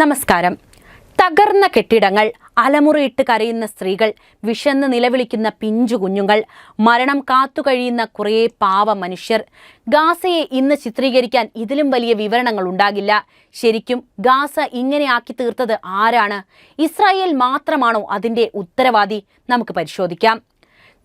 നമസ്കാരം. തകർന്ന കെട്ടിടങ്ങൾ അലമുറയിട്ട് കരയുന്ന സ്ത്രീകൾ വിശന്ന് നിലവിളിക്കുന്ന പിഞ്ചു കുഞ്ഞുങ്ങൾ മരണം കാത്തുകഴിയുന്ന കുറേ പാവ മനുഷ്യർ. ഗാസയെ ഇന്ന് ചിത്രീകരിക്കാൻ ഇതിലും വലിയ വിവരണങ്ങൾ ഉണ്ടാകില്ല. ശരിക്കും ഗാസ ഇങ്ങനെ ആക്കി തീർത്തത് ആരാണ്? ഇസ്രായേൽ മാത്രമാണോ അതിന്റെ ഉത്തരവാദി? നമുക്ക് പരിശോധിക്കാം.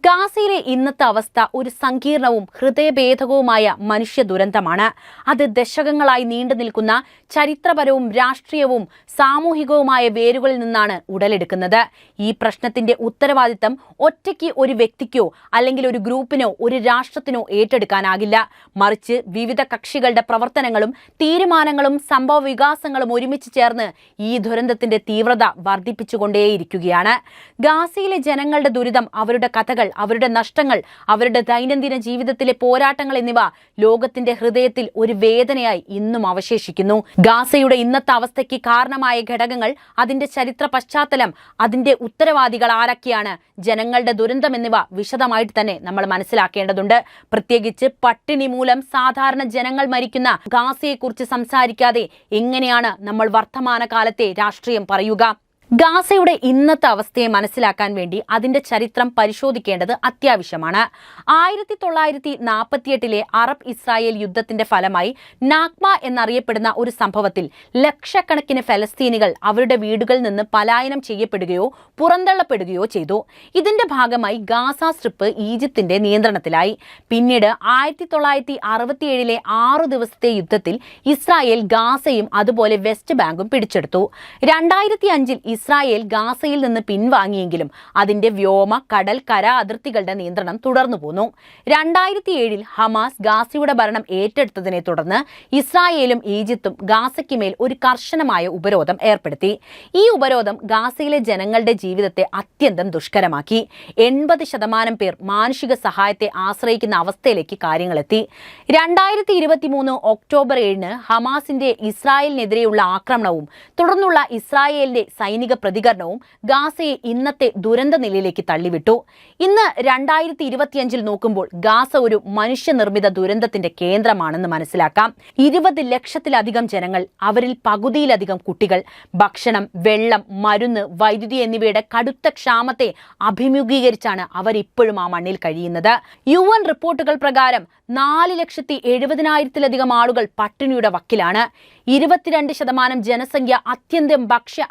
ഗാസയിലെ ഇന്നത്തെ അവസ്ഥ ഒരു സങ്കീർണവും ഹൃദയഭേദകവുമായ മനുഷ്യ ദുരന്തമാണ്. അത് ദശകങ്ങളായി നീണ്ടു നിൽക്കുന്ന ചരിത്രപരവും രാഷ്ട്രീയവും സാമൂഹികവുമായ വേരുകളിൽ നിന്നാണ് ഉടലെടുക്കുന്നത്. ഈ പ്രശ്നത്തിന്റെ ഉത്തരവാദിത്തം ഒറ്റയ്ക്ക് ഒരു വ്യക്തിക്കോ അല്ലെങ്കിൽ ഒരു ഗ്രൂപ്പിനോ ഒരു രാഷ്ട്രത്തിനോ ഏറ്റെടുക്കാനാകില്ല. മറിച്ച് വിവിധ കക്ഷികളുടെ പ്രവർത്തനങ്ങളും തീരുമാനങ്ങളും സംഭവ വികാസങ്ങളും ഒരുമിച്ച് ചേർന്ന് ഈ ദുരന്തത്തിന്റെ തീവ്രത വർദ്ധിപ്പിച്ചുകൊണ്ടേയിരിക്കുകയാണ്. ഗാസയിലെ ജനങ്ങളുടെ ദുരിതം അവരുടെ കഥകൾ അവരുടെ നഷ്ടങ്ങൾ അവരുടെ ദൈനംദിന ജീവിതത്തിലെ പോരാട്ടങ്ങൾ എന്നിവ ലോകത്തിന്റെ ഹൃദയത്തിൽ ഒരു വേദനയായി ഇന്നും അവശേഷിക്കുന്നു. ഗാസയുടെ ഇന്നത്തെ അവസ്ഥയ്ക്ക് കാരണമായ ഘടകങ്ങൾ അതിന്റെ ചരിത്ര പശ്ചാത്തലം അതിന്റെ ഉത്തരവാദികൾ ആരൊക്കെയാണ് ജനങ്ങളുടെ ദുരന്തം എന്നിവ വിശദമായിട്ട് തന്നെ നമ്മൾ മനസ്സിലാക്കേണ്ടതുണ്ട്. പ്രത്യേകിച്ച് പട്ടിണി മൂലം സാധാരണ ജനങ്ങൾ മരിക്കുന്ന ഗാസയെക്കുറിച്ച് സംസാരിക്കാതെ എങ്ങനെയാണ് നമ്മൾ വർത്തമാനകാലത്തെ രാഷ്ട്രീയം പറയുക? ഗാസയുടെ ഇന്നത്തെ അവസ്ഥയെ മനസ്സിലാക്കാൻ വേണ്ടി അതിന്റെ ചരിത്രം പരിശോധിക്കേണ്ടത് അത്യാവശ്യമാണ്. ആയിരത്തി തൊള്ളായിരത്തി നാൽപ്പത്തിയെട്ടിലെ അറബ് ഇസ്രായേൽ യുദ്ധത്തിന്റെ ഫലമായി നാഗ്മ എന്നറിയപ്പെടുന്ന ഒരു സംഭവത്തിൽ ലക്ഷക്കണക്കിന് ഫലസ്തീനികൾ അവരുടെ വീടുകളിൽ നിന്ന് പലായനം ചെയ്യപ്പെടുകയോ പുറന്തള്ളപ്പെടുകയോ ചെയ്തു. ഇതിന്റെ ഭാഗമായി ഗാസ സ്ട്രിപ്പ് ഈജിപ്തിന്റെ നിയന്ത്രണത്തിലായി. പിന്നീട് ആയിരത്തി തൊള്ളായിരത്തി അറുപത്തിയേഴിലെ ആറു ദിവസത്തെ യുദ്ധത്തിൽ ഇസ്രായേൽ ഗാസയും അതുപോലെ വെസ്റ്റ് ബാങ്കും പിടിച്ചെടുത്തു. രണ്ടായിരത്തി അഞ്ചിൽ ഇസ്രായേൽ ഗാസയിൽ നിന്ന് പിൻവാങ്ങിയെങ്കിലും അതിന്റെ വ്യോമ കടൽ കര അതിർത്തികളുടെ നിയന്ത്രണം തുടർന്നു പോന്നു. രണ്ടായിരത്തി ഏഴിൽ ഹമാസ് ഗാസയുടെ ഭരണം ഏറ്റെടുത്തതിനെ തുടർന്ന് ഇസ്രായേലും ഈജിപ്തും ഗാസയ്ക്ക് മേൽ ഒരു കർശനമായ ഉപരോധം ഏർപ്പെടുത്തി. ഈ ഉപരോധം ഗാസയിലെ ജനങ്ങളുടെ ജീവിതത്തെ അത്യന്തം ദുഷ്കരമാക്കി. എൺപത് ശതമാനം പേർ മാനുഷിക സഹായത്തെ ആശ്രയിക്കുന്ന അവസ്ഥയിലേക്ക് കാര്യങ്ങളെത്തി. രണ്ടായിരത്തി ഇരുപത്തി മൂന്ന് ഒക്ടോബർ ഏഴിന് ഹമാസിന്റെ ഇസ്രായേലിനെതിരെയുള്ള ആക്രമണവും തുടർന്നുള്ള ഇസ്രായേലിന്റെ സൈനിക പ്രതികരണവും ഗാസയെ ഇന്നത്തെ ദുരന്ത നിലയിലേക്ക് തള്ളിവിട്ടു. ഇന്ന് രണ്ടായിരത്തി ഇരുപത്തിയഞ്ചിൽ നോക്കുമ്പോൾ ഗാസ ഒരു മനുഷ്യനിർമ്മിത ദുരന്തത്തിന്റെ കേന്ദ്രമാണെന്ന് മനസ്സിലാക്കാം. ഇരുപത് ലക്ഷത്തിലധികം ജനങ്ങൾ അവരിൽ പകുതിയിലധികം കുട്ടികൾ ഭക്ഷണം വെള്ളം മരുന്ന് വൈദ്യുതി എന്നിവയുടെ കടുത്ത ക്ഷാമത്തെ അഭിമുഖീകരിച്ചാണ് അവരിപ്പോഴും ആ മണ്ണിൽ കഴിയുന്നത്. യു എൻ റിപ്പോർട്ടുകൾ പ്രകാരം നാല് ലക്ഷത്തി എഴുപതിനായിരത്തിലധികം ആളുകൾ പട്ടിണിയുടെ വക്കിലാണ്. ഇരുപത്തിരണ്ട് ശതമാനം ജനസംഖ്യ അത്യന്തം ഭക്ഷ്യ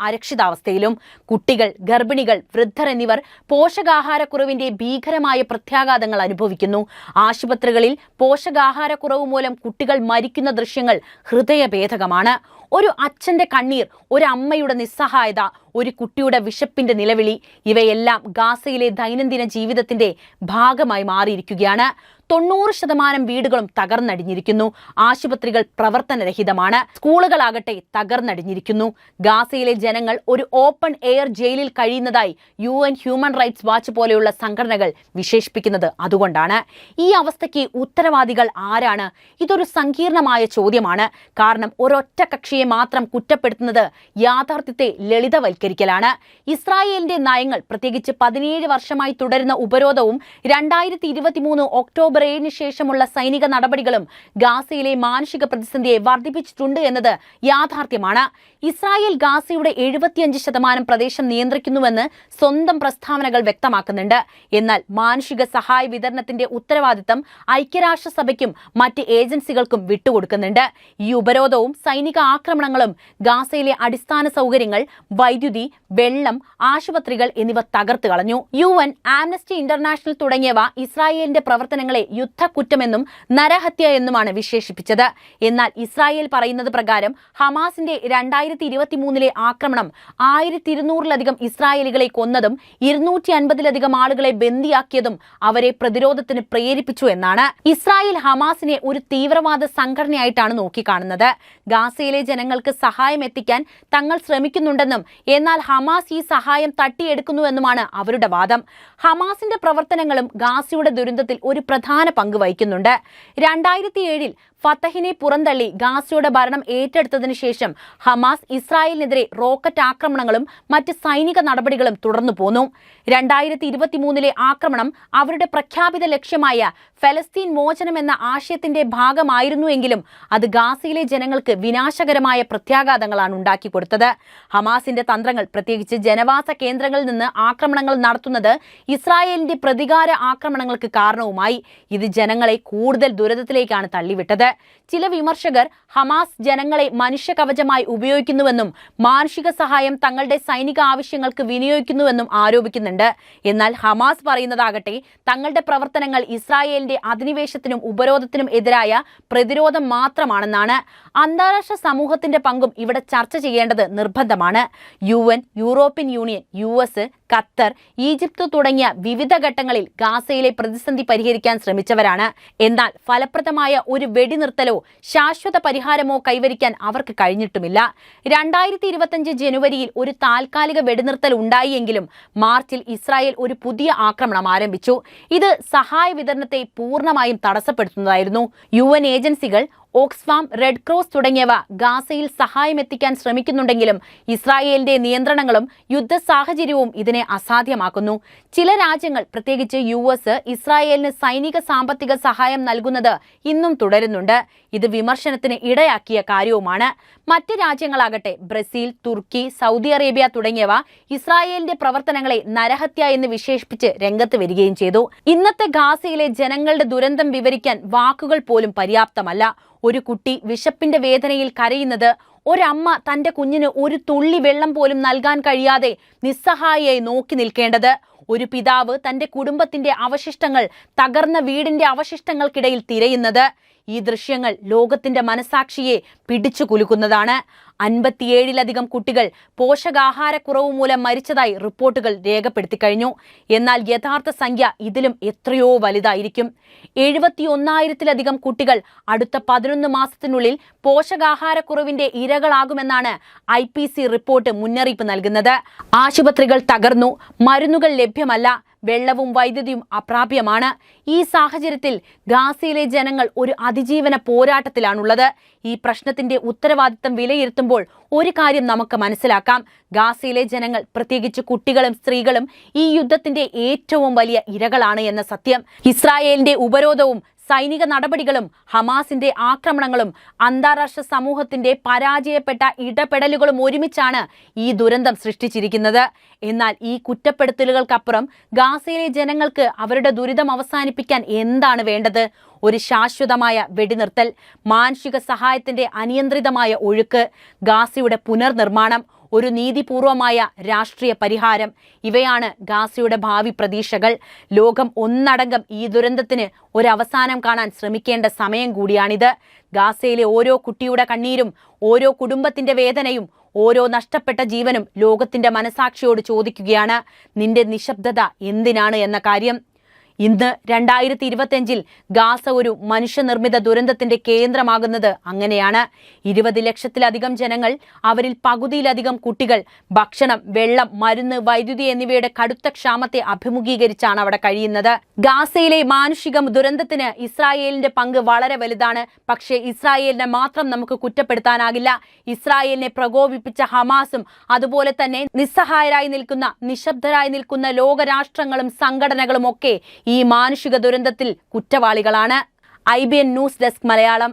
അരക്ഷിതാവസ്ഥയിലും കുട്ടികൾ ഗർഭിണികൾ വൃദ്ധർ എന്നിവർ പോഷകാഹാരക്കുറവിന്റെ ഭീകരമായ പ്രത്യാഘാതങ്ങൾ അനുഭവിക്കുന്നു. ആശുപത്രികളിൽ പോഷകാഹാരക്കുറവ് മൂലം കുട്ടികൾ മരിക്കുന്ന ദൃശ്യങ്ങൾ ഹൃദയഭേദകമാണ്. ഒരു അച്ഛന്റെ കണ്ണീർ ഒരു അമ്മയുടെ നിസ്സഹായത ഒരു കുട്ടിയുടെ വിശപ്പിന്റെ നിലവിളി ഇവയെല്ലാം ഗാസയിലെ ദൈനംദിന ജീവിതത്തിന്റെ ഭാഗമായി മാറിയിരിക്കുകയാണ്. തൊണ്ണൂറ് ശതമാനം വീടുകളും തകർന്നടിഞ്ഞിരിക്കുന്നു. ആശുപത്രികൾ പ്രവർത്തനരഹിതമാണ്. സ്കൂളുകളാകട്ടെ തകർന്നടിഞ്ഞിരിക്കുന്നു. ഗാസയിലെ ജനങ്ങൾ ഒരു ഓപ്പൺ എയർ ജയിലിൽ കഴിയുന്നതായി U N human rights watch പോലെയുള്ള സംഘടനകൾ വിശേഷിപ്പിക്കുന്നത് അതുകൊണ്ടാണ്. ഈ അവസ്ഥയ്ക്ക് ഉത്തരവാദികൾ ആരാണ്? ഇതൊരു സങ്കീർണമായ ചോദ്യമാണ്. കാരണം ഒരൊറ്റ കക്ഷിയെ മാത്രം കുറ്റപ്പെടുത്തുന്നത് യാഥാർത്ഥ്യത്തെ ലളിതവൽക്കരിക്കലാണ്. ഇസ്രായേലിന്റെ നയങ്ങൾ പ്രത്യേകിച്ച് പതിനേഴ് വർഷമായി തുടരുന്ന ഉപരോധവും രണ്ടായിരത്തി ഇരുപത്തിമൂന്ന് ഒക്ടോബർ ഏഴിന് ശേഷമുള്ള സൈനിക നടപടികളും ഗാസയിലെ മാനുഷിക പ്രതിസന്ധിയെ വർദ്ധിപ്പിച്ചിട്ടുണ്ട് എന്നത് യാഥാർത്ഥ്യമാണ്. ഇസ്രായേൽ ഗാസയുടെ എഴുപത്തിയഞ്ച് ശതമാനം പ്രദേശം നിയന്ത്രിക്കുന്നുവെന്ന് സ്വന്തം പ്രസ്താവനകൾ വ്യക്തമാക്കുന്നുണ്ട്. എന്നാൽ മാനുഷിക സഹായ വിതരണത്തിന്റെ ഉത്തരവാദിത്തം ഐക്യരാഷ്ട്രസഭയ്ക്കും മറ്റ് ഏജൻസികൾക്കും വിട്ടുകൊടുക്കുന്നുണ്ട്. ഈ ഉപരോധവും സൈനിക ആക്രമണങ്ങളും ഗാസയിലെ അടിസ്ഥാന സൗകര്യങ്ങൾ വൈദ്യുതി വെള്ളം ആശുപത്രികൾ എന്നിവ തകർത്തു കളഞ്ഞു യു എൻ ആംനസ്റ്റി ഇന്റർനാഷണൽ തുടങ്ങിയവ ഇസ്രായേലിന്റെ പ്രവർത്തനങ്ങളെ യുദ്ധക്കുറ്റമെന്നും നരഹത്യ എന്നുമാണ് വിശേഷിപ്പിച്ചത്. എന്നാൽ ഇസ്രായേൽ പറയുന്നത് പ്രകാരം ഹമാസിന്റെ രണ്ടായിരത്തി ഇരുപത്തി മൂന്നിലെ ആക്രമണം ആയിരത്തി ഇരുന്നൂറിലധികം ഇസ്രായേലികളെ കൊന്നതും ഇരുന്നൂറ്റി അൻപതിലധികം ആളുകളെ ബന്ദിയാക്കിയതും അവരെ പ്രതിരോധത്തിന് പ്രേരിപ്പിച്ചു എന്നാണ്. ഇസ്രായേൽ ഹമാസിനെ ഒരു തീവ്രവാദ സംഘടനയായിട്ടാണ് നോക്കിക്കാണുന്നത്. ഗാസയിലെ ജനങ്ങൾക്ക് സഹായം എത്തിക്കാൻ തങ്ങൾ ശ്രമിക്കുന്നുണ്ടെന്നും എന്നാൽ ഹമാസ് ഈ സഹായം തട്ടിയെടുക്കുന്നുവെന്നുമാണ് അവരുടെ വാദം. ഹമാസിന്റെ പ്രവർത്തനങ്ങളും ഗാസയുടെ ദുരന്തത്തിൽ ഒരു പ്രധാന പങ്ക് വഹിക്കുന്നുണ്ട്. രണ്ടായിരത്തി ഏഴിൽ ഫത്തഹിനെ പുറന്തള്ളി ഗാസയുടെ ഭരണം ഏറ്റെടുത്തതിനു ശേഷം ഹമാസ് ഇസ്രായേലിനെതിരെ റോക്കറ്റ് ആക്രമണങ്ങളും മറ്റ് സൈനിക നടപടികളും തുടർന്നു പോന്നു. രണ്ടായിരത്തി ഇരുപത്തിമൂന്നിലെ ആക്രമണം അവരുടെ പ്രഖ്യാപിത ലക്ഷ്യമായ ഫലസ്തീൻ മോചനം എന്ന ആശയത്തിന്റെ ഭാഗമായിരുന്നുവെങ്കിലും അത് ഗാസയിലെ ജനങ്ങൾക്ക് വിനാശകരമായ പ്രത്യാഘാതങ്ങളാണ് ഉണ്ടാക്കിക്കൊടുത്തത് ഹമാസിന്റെ തന്ത്രങ്ങൾ പ്രത്യേകിച്ച് ജനവാസ കേന്ദ്രങ്ങളിൽ നിന്ന് ആക്രമണങ്ങൾ നടത്തുന്നത് ഇസ്രായേലിന്റെ പ്രതികാര ആക്രമണങ്ങൾക്ക് കാരണവുമായി. ഇത് ജനങ്ങളെ കൂടുതൽ ദുരിതത്തിലേക്കാണ് തള്ളിവിട്ടത്. ചില വിമർശകർ ഹമാസ് ജനങ്ങളെ മനുഷ്യ കവചമായി ഉപയോഗിക്കുന്നുവെന്നും മാനുഷിക സഹായം തങ്ങളുടെ സൈനിക ആവശ്യങ്ങൾക്ക് വിനിയോഗിക്കുന്നുവെന്നും ആരോപിക്കുന്നുണ്ട്. എന്നാൽ ഹമാസ് പറയുന്നതാകട്ടെ തങ്ങളുടെ പ്രവർത്തനങ്ങൾ ഇസ്രായേലിന്റെ അധിനിവേശത്തിനും ഉപരോധത്തിനും എതിരായ പ്രതിരോധം മാത്രമാണെന്നാണ്. അന്താരാഷ്ട്ര സമൂഹത്തിന്റെ പങ്കും ഇവിടെ ചർച്ച ചെയ്യേണ്ടത് നിർബന്ധമാണ്. U European Union U S Qatar Egypt തുടങ്ങിയ വിവിധ ഘട്ടങ്ങളിൽ ഗാസയിലെ പ്രതിസന്ധി പരിഹരിക്കാൻ ശ്രമിച്ചവരാണ്. എന്നാൽ ഫലപ്രദമായ ഒരു വെടിനിർത്തലോ ശാശ്വത പരിഹാരമോ കൈവരിക്കാൻ അവർക്ക് കഴിഞ്ഞിട്ടുമില്ല. രണ്ടായിരത്തി ഇരുപത്തിയഞ്ച് ജനുവരിയിൽ ഒരു താൽക്കാലിക വെടിനിർത്തൽ ഉണ്ടായിയെങ്കിലും മാർച്ചിൽ ഇസ്രായേൽ ഒരു പുതിയ ആക്രമണം ആരംഭിച്ചു. ഇത് സഹായ വിതരണത്തെ പൂർണമായും തടസ്സപ്പെടുത്തുന്നതായിരുന്നു. യു ഏജൻസികൾ ഓക്സ്ഫാം റെഡ് ക്രോസ് തുടങ്ങിയവ ഗാസയിൽ സഹായം എത്തിക്കാൻ ശ്രമിക്കുന്നുണ്ടെങ്കിലും ഇസ്രായേലിന്റെ നിയന്ത്രണങ്ങളും യുദ്ധ സാഹചര്യവും ഇതിനെ അസാധ്യമാക്കുന്നു. ചില രാജ്യങ്ങൾ പ്രത്യേകിച്ച് യു എസ് ഇസ്രായേലിന് സൈനിക സാമ്പത്തിക സഹായം നൽകുന്നത് ഇന്നും തുടരുന്നുണ്ട്. ഇത് വിമർശനത്തിന് ഇടയാക്കിയ കാര്യവുമാണ്. മറ്റ് രാജ്യങ്ങളാകട്ടെ ബ്രസീൽ തുർക്കി സൗദി അറേബ്യ തുടങ്ങിയവ ഇസ്രായേലിന്റെ പ്രവർത്തനങ്ങളെ നരഹത്യ എന്ന് വിശേഷിപ്പിച്ച് രംഗത്ത് വരികയും ചെയ്തു. ഇന്നത്തെ ഗാസയിലെ ജനങ്ങളുടെ ദുരന്തം വിവരിക്കാൻ വാക്കുകൾ പോലും പര്യാപ്തമല്ല. ഒരു കുട്ടി വിശപ്പിന്റെ വേദനയിൽ കരയുന്നത് ഒരമ്മ തന്റെ കുഞ്ഞിന് ഒരു തുള്ളി വെള്ളം പോലും നൽകാൻ കഴിയാതെ നിസ്സഹായിയായി നോക്കി നിൽക്കേണ്ടത്. ഒരു പിതാവ് തന്റെ കുടുംബത്തിന്റെ അവശിഷ്ടങ്ങൾ തകർന്ന വീടിന്റെ അവശിഷ്ടങ്ങൾക്കിടയിൽ തിരയുന്നത്. ഈ ദൃശ്യങ്ങൾ ലോകത്തിന്റെ മനസാക്ഷിയെ പിടിച്ചു കുലുക്കുന്നതാണ്. അൻപത്തിയേഴിലധികം കുട്ടികൾ പോഷകാഹാരക്കുറവ് മൂലം മരിച്ചതായി റിപ്പോർട്ടുകൾ രേഖപ്പെടുത്തി കഴിഞ്ഞു. എന്നാൽ യഥാർത്ഥ സംഖ്യ ഇതിലും എത്രയോ വലുതായിരിക്കും. എഴുപത്തിയൊന്നായിരത്തിലധികം കുട്ടികൾ അടുത്ത പതിനൊന്ന് മാസത്തിനുള്ളിൽ പോഷകാഹാരക്കുറവിന്റെ ഇരകളാകുമെന്നാണ് ഐ റിപ്പോർട്ട് മുന്നറിയിപ്പ് നൽകുന്നത്. ആശുപത്രികൾ തകർന്നു മരുന്നുകൾ ലഭ്യമല്ല വെള്ളവും വൈദ്യുതിയും അപ്രാപ്യമാണ്. ഈ സാഹചര്യത്തിൽ ഗാസയിലെ ജനങ്ങൾ ഒരു അതിജീവന പോരാട്ടത്തിലാണുള്ളത്. ഈ പ്രശ്നത്തിന്റെ ഉത്തരവാദിത്തം വിലയിരുത്തുമ്പോൾ ഒരു കാര്യം നമുക്ക് മനസ്സിലാക്കാം. ഗാസയിലെ ജനങ്ങൾ പ്രത്യേകിച്ച് കുട്ടികളും സ്ത്രീകളും ഈ യുദ്ധത്തിന്റെ ഏറ്റവും വലിയ ഇരകളാണ് എന്ന സത്യം. ഇസ്രായേലിന്റെ ഉപരോധവും സൈനിക നടപടികളും ഹമാസിന്റെ ആക്രമണങ്ങളും അന്താരാഷ്ട്ര സമൂഹത്തിന്റെ പരാജയപ്പെട്ട ഇടപെടലുകളും ഒരുമിച്ചാണ് ഈ ദുരന്തം സൃഷ്ടിച്ചിരിക്കുന്നത്. എന്നാൽ ഈ കുറ്റപ്പെടുത്തലുകൾക്കപ്പുറം ഗാസയിലെ ജനങ്ങൾക്ക് അവരുടെ ദുരിതം അവസാനിപ്പിക്കാൻ എന്താണ് വേണ്ടത്? ഒരു ശാശ്വതമായ വെടിനിർത്തൽ മാനുഷിക സഹായത്തിന്റെ അനിയന്ത്രിതമായ ഒഴുക്ക് ഗാസയുടെ പുനർനിർമ്മാണം ഒരു നീതിപൂർവമായ രാഷ്ട്രീയ പരിഹാരം. ഇവയാണ് ഗാസയുടെ ഭാവി പ്രതീക്ഷകൾ. ലോകം ഒന്നടങ്കം ഈ ദുരന്തത്തിന് ഒരവസാനം കാണാൻ ശ്രമിക്കേണ്ട സമയം കൂടിയാണിത്. ഗാസയിലെ ഓരോ കുട്ടിയുടെ കണ്ണീരും ഓരോ കുടുംബത്തിന്റെ വേദനയും ഓരോ നഷ്ടപ്പെട്ട ജീവനും ലോകത്തിന്റെ മനസാക്ഷിയോട് ചോദിക്കുകയാണ് നിന്റെ നിശബ്ദത എന്തിനാണ്? എന്ന കാര്യം. ഇന്ന് രണ്ടായിരത്തി ഇരുപത്തിയഞ്ചിൽ ഗാസ ഒരു മനുഷ്യനിർമ്മിത ദുരന്തത്തിന്റെ കേന്ദ്രമാകുന്നത് അങ്ങനെയാണ്. ഇരുപത് ലക്ഷത്തിലധികം ജനങ്ങൾ അവരിൽ പകുതിയിലധികം കുട്ടികൾ ഭക്ഷണം വെള്ളം മരുന്ന് വൈദ്യുതി എന്നിവയുടെ കടുത്ത ക്ഷാമത്തെ അഭിമുഖീകരിച്ചാണ് അവിടെ കഴിയുന്നത്. ഗാസയിലെ മാനുഷിക ദുരന്തത്തിന് ഇസ്രായേലിന്റെ പങ്ക് വളരെ വലുതാണ്. പക്ഷേ ഇസ്രായേലിനെ മാത്രം നമുക്ക് കുറ്റപ്പെടുത്താനാകില്ല. ഇസ്രായേലിനെ പ്രകോപിപ്പിച്ച ഹമാസും അതുപോലെ തന്നെ നിസ്സഹായരായി നിൽക്കുന്ന നിശബ്ദരായി നിൽക്കുന്ന ലോകരാഷ്ട്രങ്ങളും സംഘടനകളും ഒക്കെ ഈ മാനുഷിക ദുരന്തത്തിൽ കുറ്റവാളികളാണ് I B N news desk Malayalam.